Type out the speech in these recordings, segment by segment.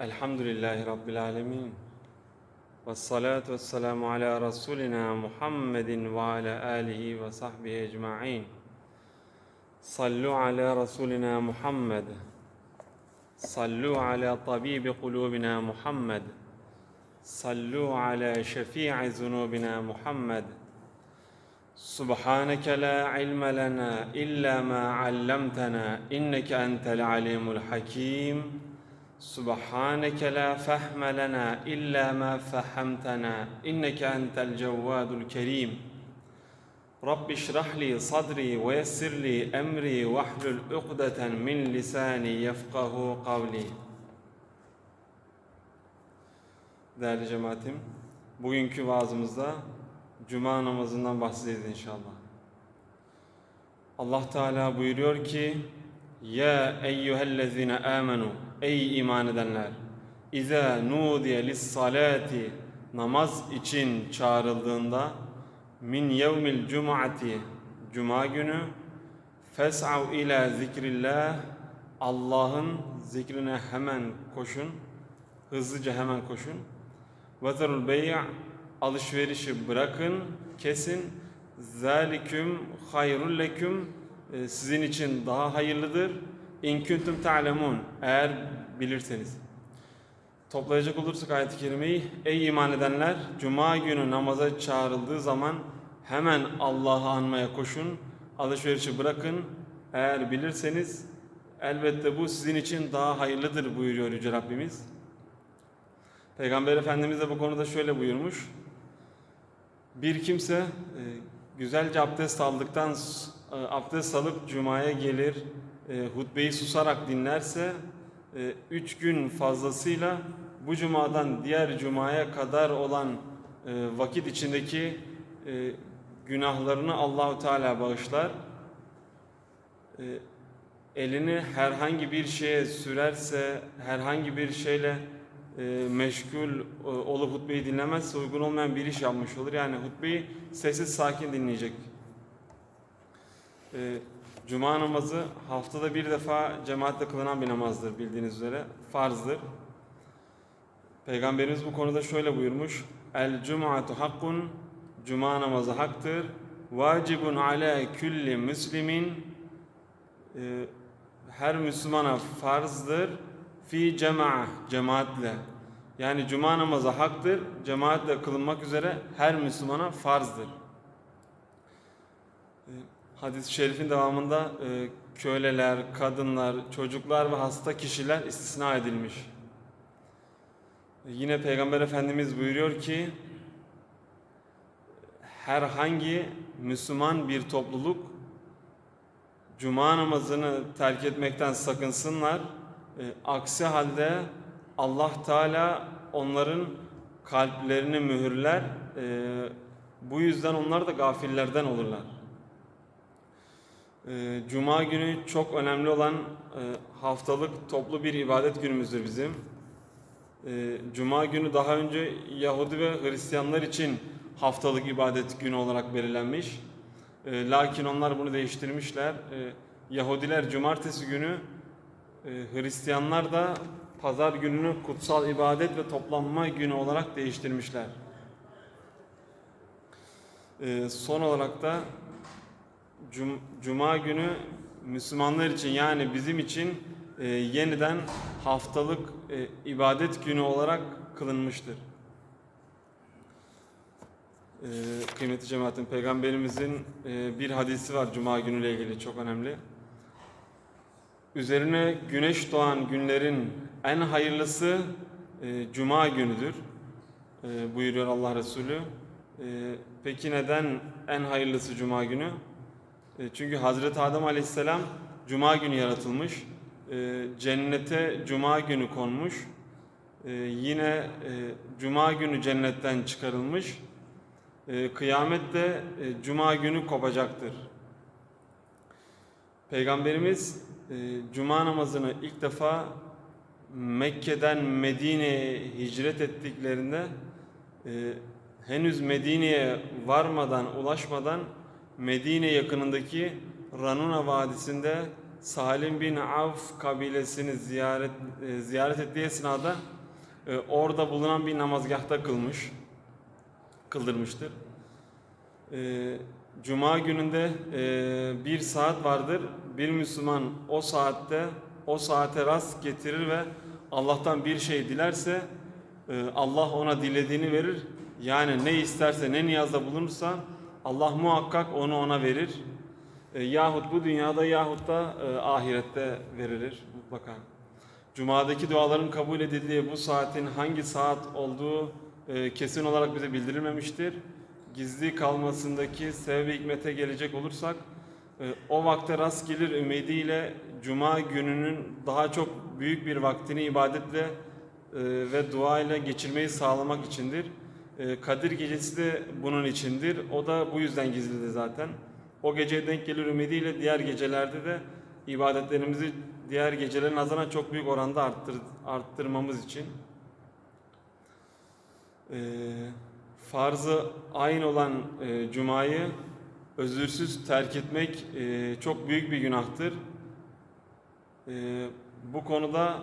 الحمد لله رب العالمين والصلاة والسلام على رسولنا محمد وعلى آله وصحبه أجمعين. صلوا على رسولنا محمد. صلوا على طبيب قلوبنا محمد. صلوا على شفيع ذنوبنا محمد. سبحانك لا علم لنا إلا ما علمتنا إنك أنت العليم الحكيم. سبحانك لا فهم لنا إلا ما فهمتنا إنك أنت الجواد الكريم رب اشرح لي صدري ويسر لي أمري واحلل عقدة من لساني يفقه قولي Değerli cemaatim, bugünkü vaazımızda Cuma namazından bahsedeceğiz inşallah. Allah Teala buyuruyor ki Ya eyyühellezine amenu Ey iman edenler İza nudiye lissalati Namaz için çağrıldığında Min yevmil cum'ati Cuma günü Fes'av ila zikrillah Allah'ın zikrine hemen koşun Hızlıca hemen koşun Vezerul bey' alışverişi bırakın, kesin. Zaliküm hayrul leküm e, sizin için daha hayırlıdır. İn kuntum ta'lemun eğer bilirseniz. Toplayacak olursak ayet-i kerimeyi ey iman edenler cuma günü namaza çağrıldığı zaman hemen Allah'ı anmaya koşun, alışverişi bırakın. Eğer bilirseniz elbette bu sizin için daha hayırlıdır buyuruyor Yüce Rabbimiz. Peygamber Efendimiz de bu konuda şöyle buyurmuş. Bir kimse e, güzelce abdest aldıktan e, abdest alıp cumaya gelir, e, hutbeyi susarak dinlerse e, üç gün fazlasıyla bu cumadan diğer cumaya kadar olan e, vakit içindeki e, günahlarını Allahu Teala bağışlar. E, elini herhangi bir şeye sürerse, herhangi bir şeyle e, meşgul e, olup hutbeyi dinlemezse uygun olmayan bir iş yapmış olur. Yani hutbeyi sessiz sakin dinleyecek. E, Cuma namazı haftada bir defa cemaatle kılınan bir namazdır bildiğiniz üzere. Farzdır. Peygamberimiz bu konuda şöyle buyurmuş. El cum'atu hakkun Cuma namazı haktır. Vacibun ala külli müslimin e, her Müslümana farzdır fi cema'a cemaatle. Yani cuma namazı haktır, cemaatle kılınmak üzere her Müslümana farzdır. Hadis-i şerifin devamında e, köleler, kadınlar, çocuklar ve hasta kişiler istisna edilmiş. Yine Peygamber Efendimiz buyuruyor ki herhangi Müslüman bir topluluk cuma namazını terk etmekten sakınsınlar e, aksi halde Allah Teala onların kalplerini mühürler. E, bu yüzden onlar da gafillerden olurlar. E, Cuma günü çok önemli olan e, haftalık toplu bir ibadet günümüzdür bizim. E, Cuma günü daha önce Yahudi ve Hristiyanlar için haftalık ibadet günü olarak belirlenmiş. E, lakin onlar bunu değiştirmişler. Yahudiler cumartesi günü e, Hristiyanlar da pazar gününü kutsal ibadet ve toplanma günü olarak değiştirmişler. Son olarak da cum, Cuma günü Müslümanlar için yani bizim için e, yeniden haftalık e, ibadet günü olarak kılınmıştır. E, kıymetli cemaatin peygamberimizin e, bir hadisi var Cuma günüyle ilgili çok önemli. Üzerine güneş doğan günlerin en hayırlısı e, Cuma günüdür e, buyuruyor Allah Resulü. E, peki neden en hayırlısı Cuma günü? E, çünkü Hazreti Adem Aleyhisselam Cuma günü yaratılmış. E, cennete Cuma günü konmuş. E, yine Cuma günü cennetten çıkarılmış. Kıyamet de Cuma günü kopacaktır. Peygamberimiz Cuma namazını ilk defa Mekke'den Medine'ye hicret ettiklerinde henüz Medine'ye varmadan, ulaşmadan Medine yakınındaki Ranuna Vadisi'nde Salim bin Avf kabilesini ziyaret e, ziyaret ettiği esnada e, orada bulunan bir namazgahta kılmış, kıldırmıştır. E, Cuma gününde e, bir saat vardır. Bir Müslüman o saatte o saate rast getirir ve Allah'tan bir şey dilerse e, Allah ona dilediğini verir. Yani ne isterse ne niyazda bulunursa Allah muhakkak onu ona verir. E, yahut bu dünyada yahut da e, ahirette verilir mutlaka. Cuma'daki duaların kabul edildiği bu saatin hangi saat olduğu e, kesin olarak bize bildirilmemiştir. Gizli kalmasındaki sebebi hikmete gelecek olursak e, o vakte rast gelir ümidiyle Cuma gününün daha çok büyük bir vaktini ibadetle e, ve dua ile geçirmeyi sağlamak içindir. E, Kadir gecesi de bunun içindir. O da bu yüzden gizlidir zaten. O geceye denk gelir ümidiyle diğer gecelerde de ibadetlerimizi diğer gecelerin nazarına çok büyük oranda arttır, arttırmamız için. E, farzı aynı olan e, Cuma'yı özürsüz terk etmek e, çok büyük bir günahtır. E, bu konuda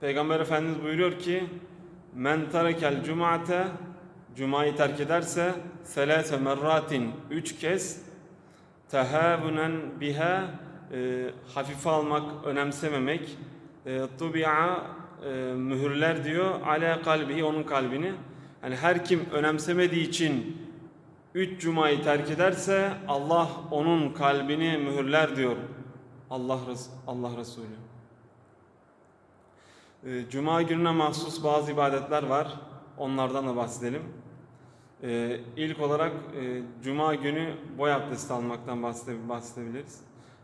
Peygamber Efendimiz buyuruyor ki men terekel cumate Cuma'yı terk ederse selase merratin üç kez tehavunen biha e, hafife almak, önemsememek e, tubi'a e, mühürler diyor ala kalbihi onun kalbini. Yani her kim önemsemediği için üç cumayı terk ederse Allah onun kalbini mühürler diyor. Allah Allah Resulü. Ee, Cuma gününe mahsus bazı ibadetler var. Onlardan da bahsedelim. Ee, ilk olarak e, Cuma günü boy abdesti almaktan bahsede bahsedebiliriz.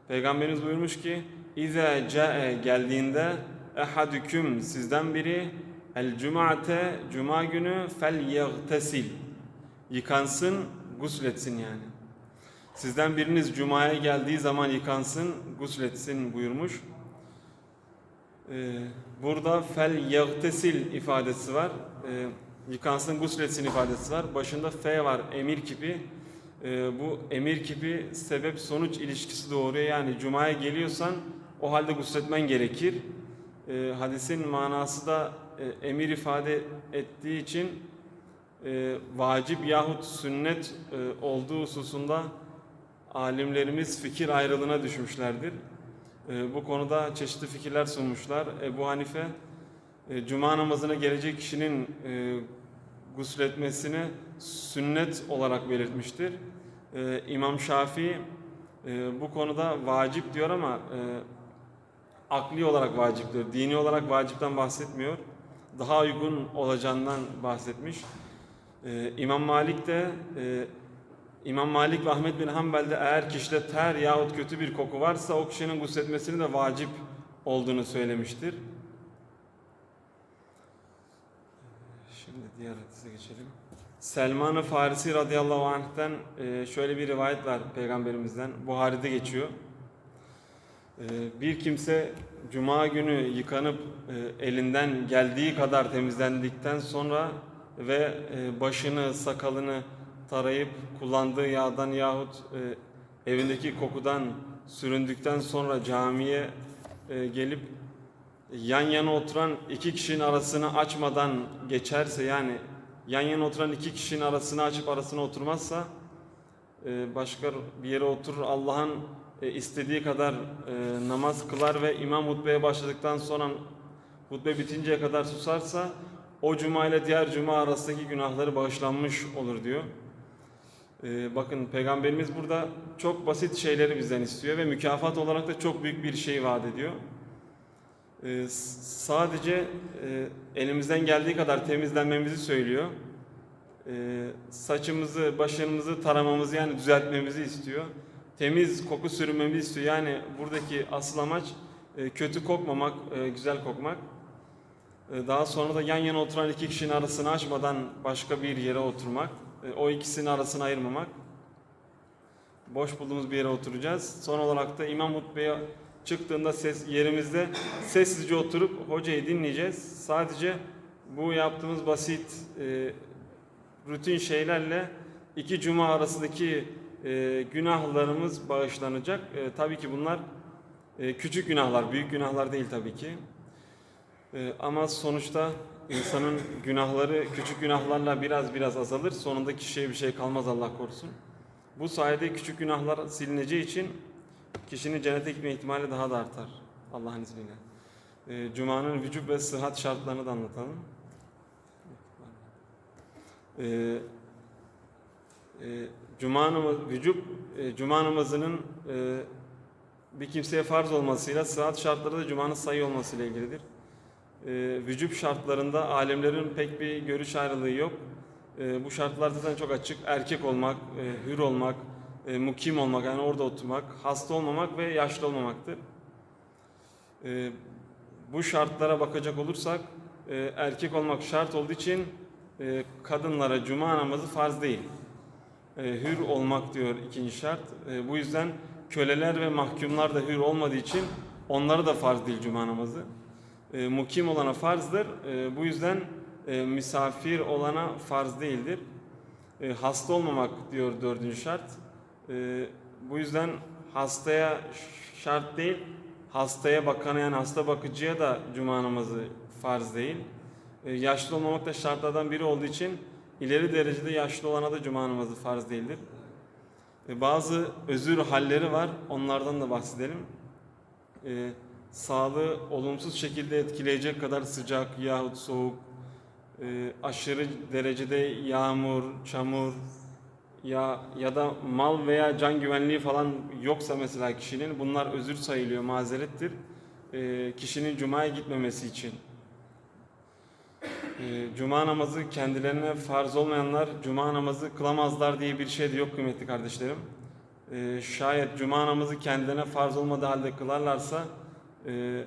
Peygamberimiz buyurmuş ki İze ca'e geldiğinde ehadüküm sizden biri el cumate cuma günü fel yagtesil yıkansın gusletsin yani. Sizden biriniz cumaya geldiği zaman yıkansın gusletsin buyurmuş. Ee, burada fel yagtesil ifadesi var. Ee, yıkansın gusletsin ifadesi var. Başında F var emir kipi. Ee, bu emir kipi sebep sonuç ilişkisi doğuruyor. Yani cumaya geliyorsan o halde gusletmen gerekir. Ee, hadisin manası da e, emir ifade ettiği için e, vacip yahut sünnet e, olduğu hususunda alimlerimiz fikir ayrılığına düşmüşlerdir. E, bu konuda çeşitli fikirler sunmuşlar. Ebu Hanife e, cuma namazına gelecek kişinin e, gusletmesini sünnet olarak belirtmiştir. E, İmam Şafii e, bu konuda vacip diyor ama e, akli olarak vacip diyor. Dini olarak vacipten bahsetmiyor. Daha uygun olacağından bahsetmiş. Ee, İmam Malik de e, İmam Malik ve Ahmet bin Hanbel de eğer kişide ter yahut kötü bir koku varsa o kişinin gusletmesinin de vacip olduğunu söylemiştir. Şimdi diğer hadise geçelim. Selman-ı Farisi radıyallahu anh'ten e, şöyle bir rivayet var peygamberimizden. Buhari'de geçiyor. E, bir kimse cuma günü yıkanıp e, elinden geldiği kadar temizlendikten sonra ve başını, sakalını tarayıp kullandığı yağdan yahut evindeki kokudan süründükten sonra camiye gelip yan yana oturan iki kişinin arasını açmadan geçerse yani yan yana oturan iki kişinin arasını açıp arasına oturmazsa başka bir yere oturur Allah'ın istediği kadar namaz kılar ve imam hutbeye başladıktan sonra hutbe bitinceye kadar susarsa o cuma ile diğer cuma arasındaki günahları bağışlanmış olur diyor. Bakın peygamberimiz burada çok basit şeyleri bizden istiyor ve mükafat olarak da çok büyük bir şey vaat ediyor. Ee, sadece e, elimizden geldiği kadar temizlenmemizi söylüyor. Ee, saçımızı, başımızı taramamızı yani düzeltmemizi istiyor. Temiz koku sürünmemizi istiyor. Yani buradaki asıl amaç e, kötü kokmamak, e, güzel kokmak. Ee, daha sonra da yan yana oturan iki kişinin arasını açmadan başka bir yere oturmak. Ee, o ikisinin arasını ayırmamak. Boş bulduğumuz bir yere oturacağız. Son olarak da imam hutbeye çıktığında ses yerimizde sessizce oturup hocayı dinleyeceğiz. Sadece bu yaptığımız basit e, rutin şeylerle iki cuma arasındaki e, günahlarımız bağışlanacak. E, tabii ki bunlar E, küçük günahlar, büyük günahlar değil tabii ki. E, ama sonuçta insanın günahları küçük günahlarla biraz biraz azalır. Sonunda kişiye bir şey kalmaz Allah korusun. Bu sayede küçük günahlar silineceği için kişinin cennete gitme ihtimali daha da artar Allah'ın izniyle. E, Cuma'nın vücut ve sıhhat şartlarını da anlatalım. E, e, Cuma namazı, vücut, e, Cuma namazının e, bir kimseye farz olmasıyla sıhhat şartları da Cuma'nın sayı olmasıyla ilgilidir. E, vücut şartlarında alemlerin pek bir görüş ayrılığı yok. E, bu şartlar zaten çok açık. Erkek olmak, e, hür olmak, e, mukim olmak yani orada oturmak, hasta olmamak ve yaşlı olmamaktır. E, bu şartlara bakacak olursak e, erkek olmak şart olduğu için e, kadınlara cuma namazı farz değil. E, hür olmak diyor ikinci şart. E, bu yüzden köleler ve mahkumlar da hür olmadığı için onlara da farz değil cuma namazı. E, mukim olana farzdır. E, bu yüzden e, misafir olana farz değildir. E, hasta olmamak diyor dördüncü şart. E, bu yüzden hastaya şart değil, hastaya bakana yani hasta bakıcıya da cuma namazı farz değil. E, yaşlı olmamak da şartlardan biri olduğu için ileri derecede yaşlı olana da cuma namazı farz değildir. E, bazı özür halleri var, onlardan da bahsedelim. E, sağlığı olumsuz şekilde etkileyecek kadar sıcak yahut soğuk, e, aşırı derecede yağmur, çamur ya ya da mal veya can güvenliği falan yoksa mesela kişinin bunlar özür sayılıyor, mazerettir. E, kişinin cumaya gitmemesi için. E, cuma namazı kendilerine farz olmayanlar cuma namazı kılamazlar diye bir şey de yok kıymetli kardeşlerim. E, şayet cuma namazı kendilerine farz olmadığı halde kılarlarsa e,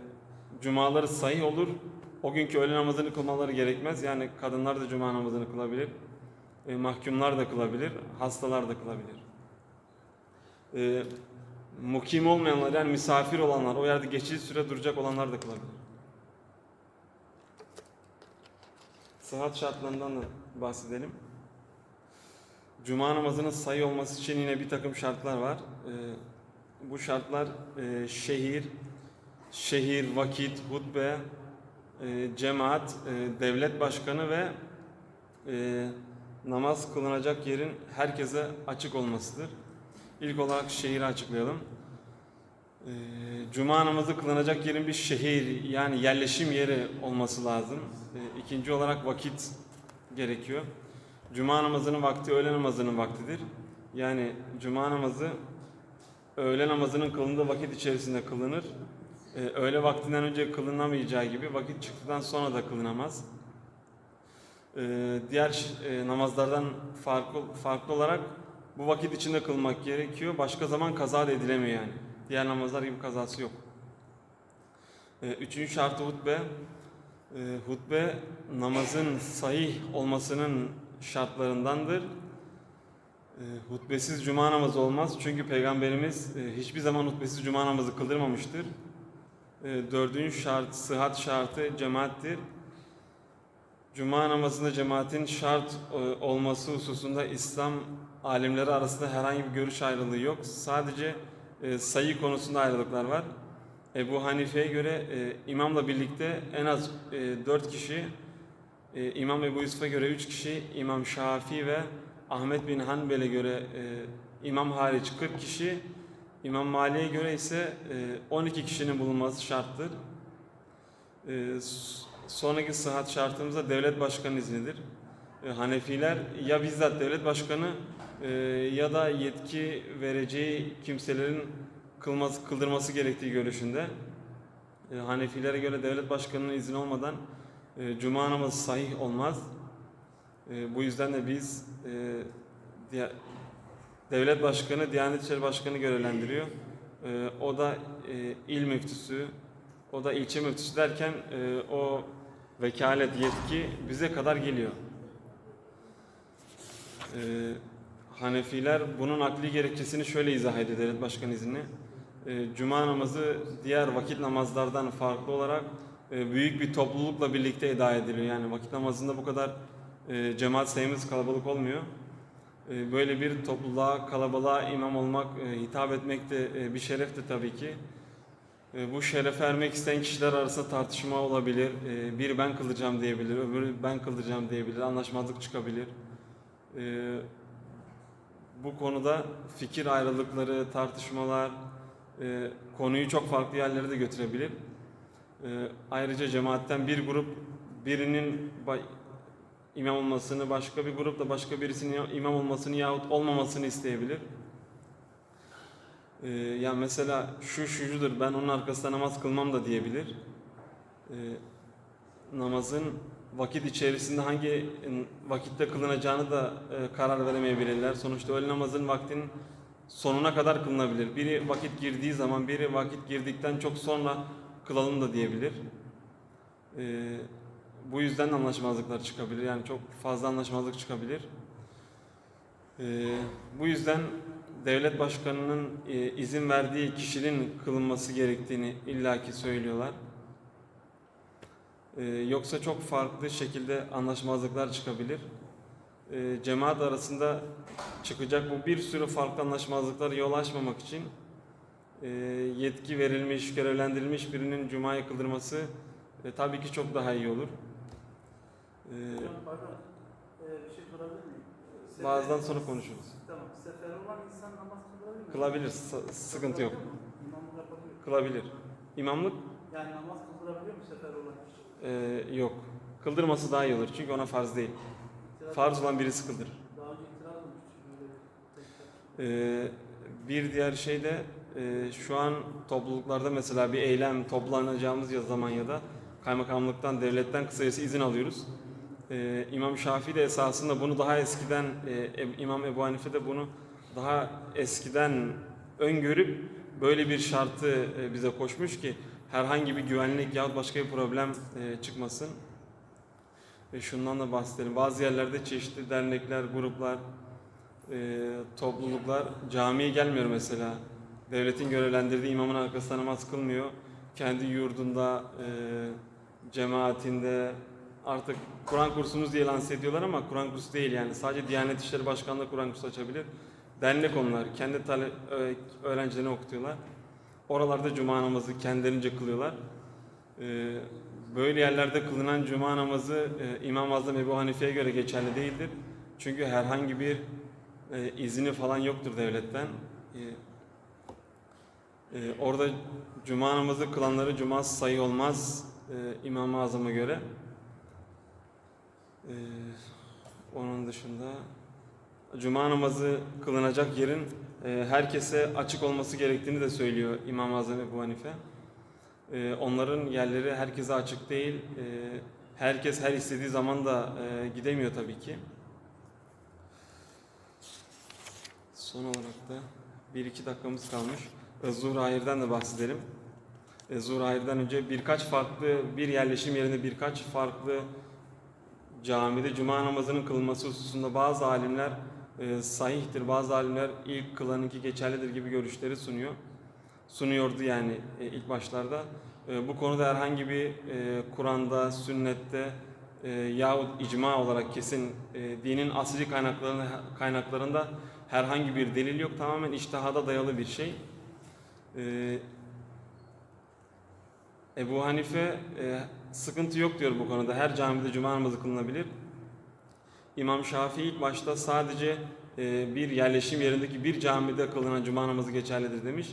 cumaları sahih olur. O günkü öğle namazını kılmaları gerekmez. Yani kadınlar da cuma namazını kılabilir. E, mahkumlar da kılabilir. Hastalar da kılabilir. E, mukim olmayanlar yani misafir olanlar, o yerde geçici süre duracak olanlar da kılabilir. Sıhhat şartlarından da bahsedelim. Cuma namazının sayı olması için yine bir takım şartlar var. E, bu şartlar e, şehir, şehir, vakit, hutbe, e, cemaat, e, devlet başkanı ve e, namaz kılınacak yerin herkese açık olmasıdır. İlk olarak şehri açıklayalım. E, Cuma namazı kılınacak yerin bir şehir yani yerleşim yeri olması lazım. E, ikinci olarak vakit gerekiyor. Cuma namazının vakti öğle namazının vaktidir. Yani cuma namazı öğle namazının kılındığı vakit içerisinde kılınır. Ee, öğle vaktinden önce kılınamayacağı gibi vakit çıktıktan sonra da kılınamaz. Ee, diğer e, namazlardan farklı, farklı olarak bu vakit içinde kılmak gerekiyor. Başka zaman kaza da edilemiyor yani. Diğer namazlar gibi kazası yok. Ee, üçüncü şartı hutbe. Ee, hutbe namazın sahih olmasının şartlarındandır. E, hutbesiz cuma namazı olmaz. Çünkü Peygamberimiz e, hiçbir zaman hutbesiz cuma namazı kıldırmamıştır. E, dördüncü şart, sıhhat şartı cemaattir. Cuma namazında cemaatin şart e, olması hususunda İslam alimleri arasında herhangi bir görüş ayrılığı yok. Sadece e, sayı konusunda ayrılıklar var. Ebu Hanife'ye göre e, imamla birlikte en az e, dört kişi, İmam Ebu Yusuf'a göre üç kişi, İmam Şafii ve Ahmet bin Hanbel'e göre imam hariç 40 kişi, İmam Mali'ye göre ise e, 12 kişinin bulunması şarttır. Sonraki sıhhat şartımız devlet başkanı iznidir. E, Hanefiler ya bizzat devlet başkanı e, ya da yetki vereceği kimselerin kılması, kıldırması gerektiği görüşünde. E, Hanefilere göre devlet başkanının izni olmadan cuma namazı sahih olmaz. Bu yüzden de biz devlet başkanı, Diyanet İşleri Başkanı görevlendiriyor. O da il müftüsü, o da ilçe müftüsü derken o vekalet, yetki bize kadar geliyor. E, Hanefiler bunun akli gerekçesini şöyle izah ediyor devlet başkanı izni. E, Cuma namazı diğer vakit namazlardan farklı olarak e, büyük bir toplulukla birlikte eda ediliyor. Yani vakit namazında bu kadar e, cemaat sayımız kalabalık olmuyor. E, böyle bir topluluğa, kalabalığa imam olmak, e, hitap etmek de e, bir şeref de tabii ki. E, Bu şerefe ermek isteyen kişiler arasında tartışma olabilir. E, Biri ben kılacağım diyebilir, öbürü ben kılacağım diyebilir. Anlaşmazlık çıkabilir. E, Bu konuda fikir ayrılıkları, tartışmalar e, konuyu çok farklı yerlere de götürebilir. Ayrıca cemaatten bir grup birinin imam olmasını, başka bir grup da başka birisinin imam olmasını yahut olmamasını isteyebilir. Ee, ya mesela şu şucudur ben onun arkasında namaz kılmam da diyebilir. Ee, namazın vakit içerisinde hangi e, vakitte kılınacağını da e, karar veremeyebilirler. Sonuçta öğle namazın vaktinin sonuna kadar kılınabilir. Biri vakit girdiği zaman, biri vakit girdikten çok sonra kılalım da diyebilir. Ee, bu yüzden anlaşmazlıklar çıkabilir. Yani çok fazla anlaşmazlık çıkabilir. Ee, bu yüzden devlet başkanının e, izin verdiği kişinin kılınması gerektiğini illaki söylüyorlar. Ee, yoksa çok farklı şekilde anlaşmazlıklar çıkabilir. Ee, cemaat arasında çıkacak bu bir sürü farklı anlaşmazlıklara yol açmamak için e, yetki verilmiş, görevlendirilmiş birinin cumayı kıldırması e, tabii ki çok daha iyi olur Hocam pardon, ee, bir şey sorabilir miyim? Bazıdan sonra konuşuruz. Tamam, sefer olan insan namaz kılabilir mi? Kılabilir, s- sıkıntı yok. İmamlık yapabiliyor mu? Kılabilir. İmamlık Yani namaz kıldırabiliyor mu sefer olan kişi? e, yok. Kıldırması daha iyi olur çünkü ona farz değil. İtiraz- Farz olan birisi kıldırır. Daha önce itiraz olmuş böyle bir tekrar. E, bir diğer şey de e, şu an topluluklarda mesela bir eylem toplanacağımız ya zaman ya da kaymakamlıktan, devletten kısacası izin alıyoruz. E, İmam Şafii de esasında bunu daha eskiden, e, E- İmam Ebu Hanife de bunu daha eskiden öngörüp böyle bir şartı e, bize koşmuş ki herhangi bir güvenlik yahut başka bir problem e, çıkmasın. Ve şundan da bahsedelim. Bazı yerlerde çeşitli dernekler, gruplar, e, topluluklar camiye gelmiyor mesela. Devletin görevlendirdiği imamın arkasında namaz kılmıyor. Kendi yurdunda, e, cemaatinde artık Kur'an kursumuz diye lanse ediyorlar ama Kur'an kursu değil yani. Sadece Diyanet İşleri Başkanlığı Kur'an kursu açabilir. Dernek onlar. Kendi tale, ö- öğrencilerine okutuyorlar. Oralarda cuma namazı kendilerince kılıyorlar. E, böyle yerlerde kılınan cuma namazı e, İmam Azam Ebu Hanife'ye göre geçerli değildir. Çünkü herhangi bir e, izni falan yoktur devletten. E, e, orada cuma namazı kılanları cuma sayı olmaz e, İmam-ı Azam'a göre. E, onun dışında cuma namazı kılınacak yerin e, herkese açık olması gerektiğini de söylüyor İmam-ı Azam Ebu Hanife. E, onların yerleri herkese açık değil. E, herkes her istediği zaman da e, gidemiyor tabii ki. Son olarak da bir iki dakikamız kalmış. E, Zuhrahir'den de bahsedelim. E, Zuhrahir'den önce birkaç farklı bir yerleşim yerinde birkaç farklı camide cuma namazının kılınması hususunda bazı alimler e, sahihtir, bazı alimler ilk kılanınki geçerlidir gibi görüşleri sunuyor. Sunuyordu yani e, ilk başlarda. E, bu konuda herhangi bir e, Kur'an'da, sünnette e, yahut icma olarak kesin e, dinin asli kaynaklarında, kaynaklarında herhangi bir delil yok. Tamamen iştihada dayalı bir şey. E, Ebu Hanife e, sıkıntı yok diyor bu konuda. Her camide cuma namazı kılınabilir. İmam Şafii ilk başta sadece e, bir yerleşim yerindeki bir camide kılınan cuma namazı geçerlidir demiş.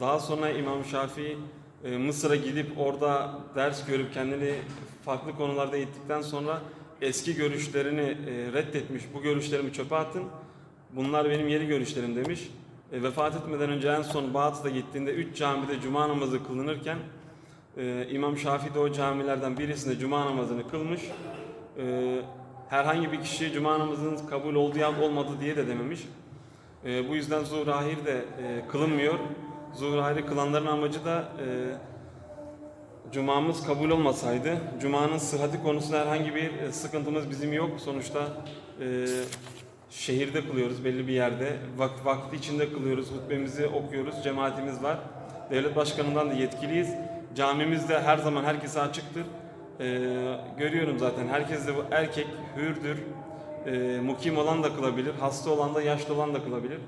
Daha sonra İmam Şafii e, Mısır'a gidip orada ders görüp kendini farklı konularda eğittikten sonra eski görüşlerini e, reddetmiş. Bu görüşlerimi çöpe atın. Bunlar benim yeni görüşlerim demiş. Vefat etmeden önce en son Bağdat'a gittiğinde üç camide cuma namazı kılınırken e, İmam Şafii de o camilerden birisinde cuma namazını kılmış. E, herhangi bir kişi cuma namazının kabul olduğu ya olmadı diye de dememiş. E, bu yüzden Zuhrahir de e, kılınmıyor. Zuhrahir'i kılanların amacı da e, Cumamız kabul olmasaydı, Cuma'nın sıhhati konusunda herhangi bir e, sıkıntımız bizim yok. Sonuçta e, şehirde kılıyoruz belli bir yerde. Vak vakti içinde kılıyoruz, hutbemizi okuyoruz, cemaatimiz var. Devlet başkanından da yetkiliyiz. Camimiz de her zaman herkese açıktır. E, görüyorum zaten herkes de bu erkek hürdür. E, mukim olan da kılabilir, hasta olan da yaşlı olan da kılabilir.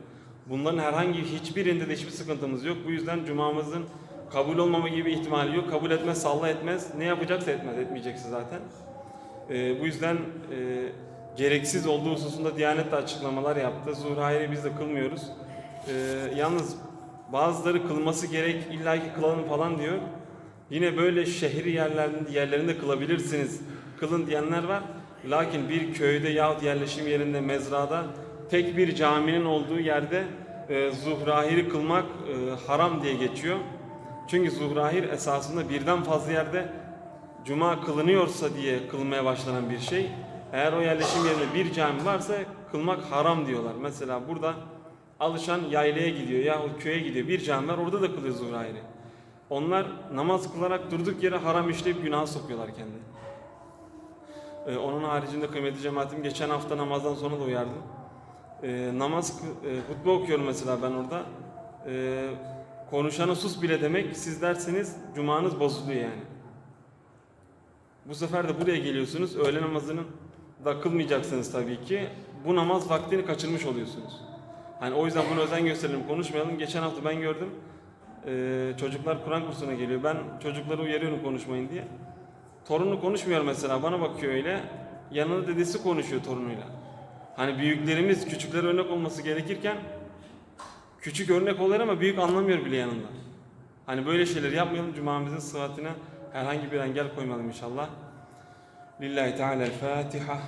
Bunların herhangi hiçbirinde de hiçbir sıkıntımız yok. Bu yüzden cumamızın kabul olmama gibi ihtimali yok. Kabul etmez, Allah etmez. Ne yapacaksa etmez, etmeyecekse zaten. Ee, bu yüzden e, gereksiz olduğu hususunda Diyanet de açıklamalar yaptı. Zuhrayri biz de kılmıyoruz. Ee, yalnız bazıları kılması gerek, illaki kılalım falan diyor. Yine böyle şehri yerlerinde, yerlerinde kılabilirsiniz, kılın diyenler var. Lakin bir köyde yahut yerleşim yerinde, mezrada tek bir caminin olduğu yerde e, zuhrahiri kılmak e, haram diye geçiyor. Çünkü zuhrahir esasında birden fazla yerde cuma kılınıyorsa diye kılmaya başlanan bir şey. Eğer o yerleşim yerinde bir cami varsa kılmak haram diyorlar. Mesela burada alışan yaylaya gidiyor yahut köye gidiyor. Bir cami var orada da kılıyor zuhrahiri. Onlar namaz kılarak durduk yere haram işleyip günaha sokuyorlar kendini. Ee, onun haricinde kıymetli cemaatim geçen hafta namazdan sonra da uyardım. Ee, namaz, e, hutbe okuyorum mesela ben orada. Ee, konuşana sus bile demek siz derseniz cumanız bozuluyor yani. Bu sefer de buraya geliyorsunuz. Öğle namazının da kılmayacaksınız tabii ki. Bu namaz vaktini kaçırmış oluyorsunuz. Hani o yüzden buna özen gösterelim, konuşmayalım. Geçen hafta ben gördüm. Ee, çocuklar Kur'an kursuna geliyor. Ben çocukları uyarıyorum konuşmayın diye. Torunu konuşmuyor mesela. Bana bakıyor öyle. Yanında dedesi konuşuyor torunuyla. Hani büyüklerimiz küçüklere örnek olması gerekirken küçük örnek oluyor ama büyük anlamıyor bile yanında. Hani böyle şeyler yapmayalım. Cumamızın sıhhatine herhangi bir engel koymayalım inşallah. Lillahi Teala Fatiha.